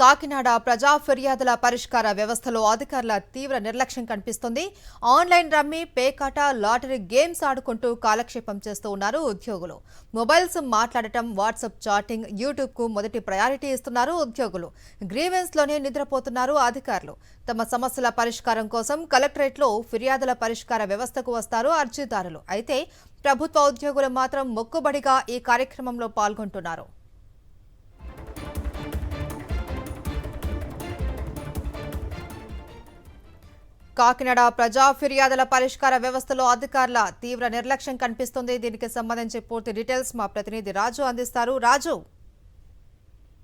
కాకినాడ ప్రజా ఫిర్యాదుల పరిష్కార వ్యవస్థలో అధికారుల తీవ్ర నిర్లక్ష్యం కనిపిస్తుంది. ఆన్లైన్ రమ్మి పేకాట లాటరీ గేమ్స్ ఆడుకుంటూ కాలక్షేపం చేస్తూ ఉన్నారు ఉద్యోగులు. మొబైల్స్ మాట్లాడటం వాట్సాప్ చాటింగ్ యూట్యూబ్కు మొదటి ప్రయారిటీ ఇస్తున్నారు ఉద్యోగులు. గ్రీవెన్స్లోనే నిద్రపోతున్నారు అధికారులు. తమ సమస్యల పరిష్కారం కోసం కలెక్టరేట్లో ఫిర్యాదుల పరిష్కార వ్యవస్థకు వస్తారు అర్జీదారులు. అయితే ప్రభుత్వ ఉద్యోగులు మాత్రం మొక్కుబడిగా ఈ కార్యక్రమంలో పాల్గొంటున్నారు. కాకినాడ ప్రజా ఫిర్యాదుల పరిష్కార వ్యవస్థలో అధికారుల తీవ్ర నిర్లక్ష్యం కనిపిస్తుంది. దీనికి సంబంధించి పూర్తి డీటెయిల్స్ మా ప్రతినిధి రాజు అందిస్తారు. రాజు.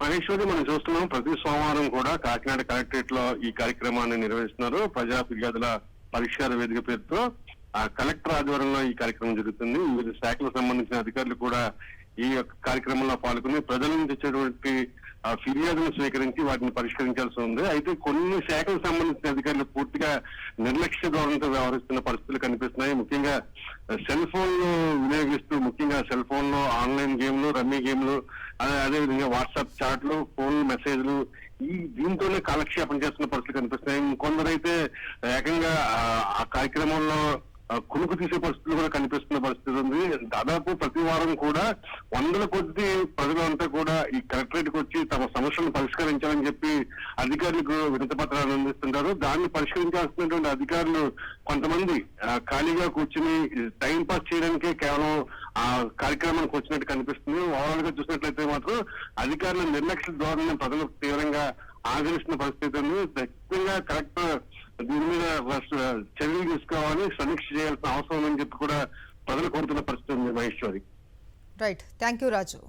మహేశ్వరి మనం చూస్తున్నాం ప్రతి సోమవారం కూడా కాకినాడ కలెక్టరేట్లో ఈ కార్యక్రమాన్ని నిర్వహిస్తున్నారు. ప్రజా ఫిర్యాదుల పరిష్కార వేదిక పేరుతో ఆ కలెక్టర్ ఆధ్వర్యంలో ఈ కార్యక్రమం జరుగుతుంది. వివిధ శాఖలకు సంబంధించిన అధికారులు కూడా ఈ యొక్క కార్యక్రమంలో పాల్గొని ప్రజల నుంచి వచ్చేటువంటి ఆ, ఫిర్యాదులను స్వీకరించి వాటిని పరిష్కరించాల్సి ఉంది. అయితే కొన్ని శాఖలకు సంబంధించిన అధికారులు పూర్తిగా నిర్లక్ష్య ధోరణితో వ్యవహరిస్తున్న పరిస్థితులు కనిపిస్తున్నాయి. ముఖ్యంగా సెల్ ఫోన్లు వినియోగిస్తూ ముఖ్యంగా సెల్ ఫోన్లో ఆన్లైన్ గేమ్లు రమ్మీ గేమ్లు అదే అదేవిధంగా వాట్సాప్ చాట్లు ఫోన్ మెసేజ్లు ఈ దీంతోనే కాలక్షేపం చేస్తున్న పరిస్థితులు కనిపిస్తున్నాయి. కొందరైతే ఏకంగా ఆ- కార్యక్రమంలో కునుకు తీసే పరిస్థితులు కూడా కనిపిస్తున్న పరిస్థితి ఉంది. దాదాపు ప్రతి వారం కూడా వందల కొద్ది ప్రజలంతా కూడా ఈ కలెక్టరేట్కు వచ్చి తమ సమస్యలను పరిష్కరించాలని చెప్పి అధికారులకు వినతి పత్రాలు అందిస్తుంటారు. దాన్ని పరిష్కరించాల్సినటువంటి అధికారులు కొంతమంది ఖాళీగా కూర్చుని టైం పాస్ చేయడానికే కేవలం ఆ కార్యక్రమానికి వచ్చినట్టు కనిపిస్తుంది. ఓవరాల్గా చూసినట్లయితే మాత్రం అధికారుల నిర్లక్ష్య ధోరణి ప్రజలు తీవ్రంగా ఆదరిస్తున్న పరిస్థితి ఉంది. ఖచ్చితంగా కలెక్టర్ దీని మీద చర్యలు తీసుకోవాలి సమీక్ష చేయాల్సిన అవసరం అని చెప్పి కూడా ప్రజలు కోరుతున్న పరిస్థితి ఉంది Maheshwari. Right thank you Raju